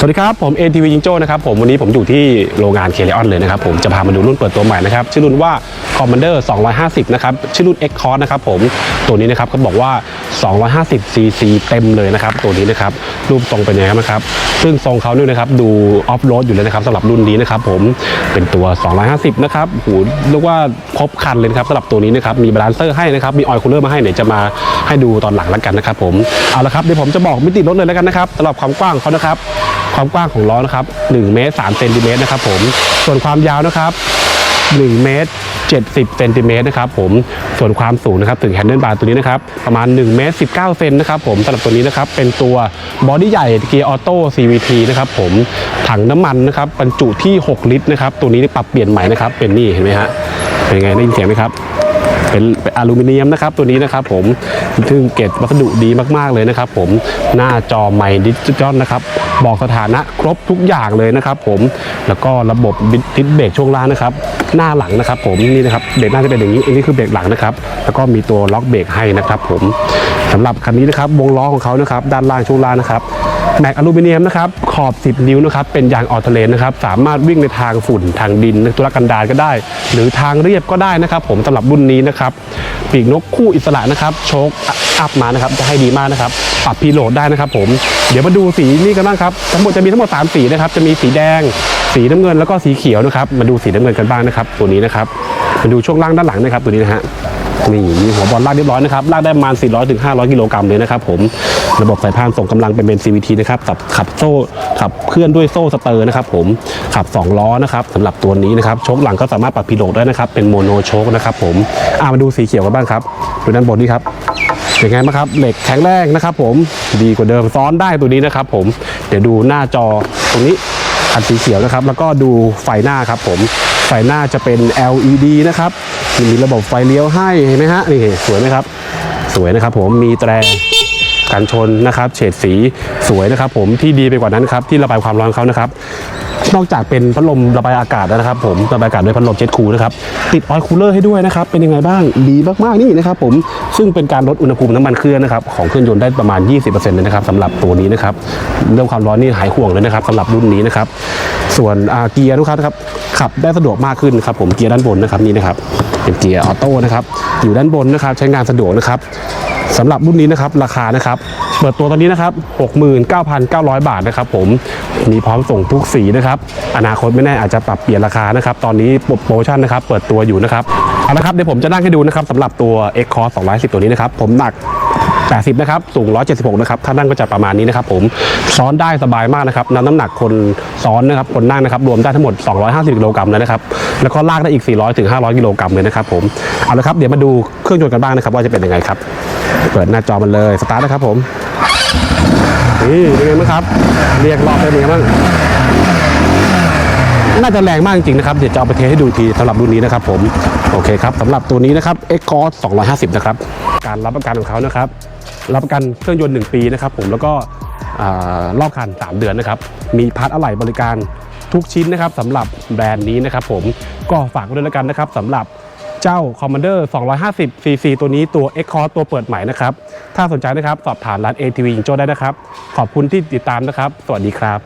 สวัสดีครับ ผม ATV จิงโจ้นะครับผมวันนี้ผมอยู่ที่โรงงานเคเลออนเลยนะครับผมจะพามาดูรุ่นเปิดตัวใหม่นะครับชื่อรุ่นว่า Commander 250 นะครับชื่อรุ่น X Cross นะครับผมตัวนี้นะครับเขาบอกว่า 250 cc เต็มเลยนะครับตัวนี้นะครับรูปทรงเป็นยังไงนะครับซึ่งทรงเขาเนี่ยนะครับดูออฟโรดอยู่เลยนะครับสำหรับรุ่นนี้นะครับผมเป็นตัว 250 นะครับหูเรียกว่าครบคันเลยครับสำหรับตัวนี้นะครับมีบาลานเซอร์ให้นะครับมีออยล์คูลเลอร์มาให้เดี๋ยวจะมาให้ดูตอนหลังแล้วกันนะครับผมเอาละครับเดี๋ยวผมจะบอกมิติรถเลยแล้วกันนะครับสำหรับความกว้างเขานะครับ ความกว้างของล้อนะครับ1เมตร3เซนติเมตรนะครับผมส่วนความยาวนะครับ1เมตร70เซนติเมตรนะครับผมส่วนความสูงนะครับถึงแฮนเดิลบาร์ตัวนี้นะครับประมาณ1เมตร19เซนนะครับผมสำหรับตัวนี้นะครับเป็นตัวบอดี้ใหญ่เกียร์ออโต้ CVT นะครับผมถังน้ำมันนะครับบรรจุที่ 6 ลิตรนะครับตัวนี้ปรับเปลี่ยนใหม่นะครับเป็นนี่เห็นไหมฮะเป็นไงได้ยินเสียงไหมครับเป็นเป็น อลูมิเนียมนะครับตัวนี้นะครับผมซึ่งเกรดวัสดุดีมากๆเลยนะครับผมหน้าจอไมค์ดิจิตอลนะครับบอกสถานะครบทุกอย่างเลยนะครับผมแล้วก็ระบบดิสเบรกช่วงล่างนะครับหน้าหลังนะครับผมนี่นะครับเบรกหน้าจะเป็นอย่างนี้อันนี้คือเบรกหลังนะครับแล้วก็มีตัวล็อกเบรกให้นะครับผมสำหรับคันนี้นะครับวงล้อของเขานะครับด้านล่างช่วงล่างนะครับ แม็กอลูมิเนียมนะครับขอบ 10 นิ้วนะครับเป็นยางออโตเลนนะครับสามารถวิ่งในทางฝุ่นทางดินตุรกันดารก็ได้ หรือทางเรียบก็ได้นะครับ ผมสำหรับรุ่นนี้นะครับปีกนกคู่อิสระนะครับโชคอัพมานะครับจะให้ดีมากนะครับปรับพีโหลดได้นะครับผมเดี๋ยวมาดูสีนี้กันบ้างครับทั้งหมดจะมีทั้งหมด 3 สีนะครับจะมีสีแดง สีน้ำเงินแล้วก็สีเขียวนะครับมาดูสีน้ำเงินกันบ้างนะครับ ตัวนี้นะครับมาดูช่วงล่างด้านหลังนะครับตัวนี้นะฮะ นี่มีหัวบอลลากเรียบร้อยนะครับลากได้ประมาณ 400ถึง500 กิโลกรัมเลยนะครับผมระบบสายพานส่งกำลังเป็นเบน CVT นะครับขับขับโซ่ขับเคลื่อนด้วยโซ่สเตอร์นะครับผมขับ 2 ล้อนะครับสำหรับตัวนี้นะครับโชคหลังก็สามารถปรับพิโลดได้นะครับเป็นโมโนโชคนะครับผมอ่ามาดูสีเขียวกันบ้างครับดูด้านบนนี้ครับเป็นไงบ้างครับเหล็กแข็งแรงนะครับ ผมดีกว่าเดิมซ้อนได้ตัวนี้นะครับ ผมเดี๋ยวดูหน้าจอตรงนี้อันสีเขียวนะครับ แล้วก็ดูไฟหน้าครับ ผมไฟหน้าจะเป็น LED นะครับ มีระบบไฟเลี้ยวให้เห็นไหมฮะนี่สวยไหมครับ สวยนะครับผมมีแตรกันชนนะครับเฉดสีสวยนะครับ ผมที่ดีไปกว่านั้นครับที่ระบายความร้อนเขานะครับ นอกจากเป็นพัดลมระบายอากาศแล้วนะครับ ผมระบายอากาศด้วยพัดลมเจ็ตคูลนะครับติดออยล์คูลเลอร์ให้ด้วยนะครับเป็นยังไงบ้างดีมากๆนี่นะครับ ผมซึ่งเป็นการลดอุณหภูมิน้ำมันเครื่องนะครับของเครื่องยนต์ได้ประมาณ 20%เลยนะครับสำหรับตัวนี้นะครับเรื่องความร้อนนี่หายห่วงเลยนะครับสำหรับรุ่นนี้นะครับส่วนเกียร์ทุกครับนะครับขับได้สะดวกมากขึ้นครับผมเกียร์ด้านบนนะครับนี่นะครับ เป็นเกียร์ออโต้นะครับอยู่ด้านบนนะครับใช้งานสะดวกนะครับสำหรับรุ่นนี้นะครับราคานะครับเปิดตัวตอนนี้นะครับ 69,900 บาทนะครับผมมีพร้อมส่งทุกสีนะครับอนาคตไม่แน่อาจจะปรับเปลี่ยนราคานะครับตอนนี้โปรโมชั่นนะครับเปิดตัวอยู่นะครับ เอาละครับเดี๋ยวผมจะนั่งให้ดูนะครับสำหรับตัว X Cross 210 ตัวนี้นะครับ ผมหนัก 80 นะครับ สูง 176 นะครับ ถ้านั่งก็จะประมาณนี้นะครับผม ซ้อนได้สบายมากนะครับนำน้ำหนักคนซ้อนนะครับ คนนั่งนะครับ รวมได้ทั้งหมด 250 กิโลกรัมเลยนะครับ แล้วก็ลากได้อีก 400 ถึง 500 กิโลกรัมเลยนะครับผม เอาละครับ เดี๋ยวมาดูเครื่องยนต์กันบ้างนะครับ ว่าจะเป็นยังไงครับ เปิดหน้าจอมันเลย สตาร์ทนะครับผม นี่เป็นไงบ้างครับ เรียกรอบเป็นยังไงบ้าง น่าจะแรงมากจริงๆนะครับ เดี๋ยวจะเอาไปเทสให้ดูทีสำหรับรุ่นนี้นะครับผมโอเคครับสำหรับตัวนี้นะครับ X Cross 250 นะครับ การรับประกันของเขานะครับ รับประกันเครื่องยนต์ 1 ปีนะครับผมแล้วก็รอบคัน 3 เดือนนะครับ มีพาร์ทอะไหล่บริการทุกชิ้นนะครับสำหรับแบรนด์นี้นะครับผมก็ฝากด้วยแล้วกันนะครับสำหรับเจ้า Commander 250 cc ตัวนี้ตัว X Cross ตัวเปิดใหม่นะครับ ถ้าสนใจนะครับ สอบถามร้าน ATV ยิงโจ้ได้นะครับ ขอบคุณที่ติดตามนะครับ สวัสดีครับ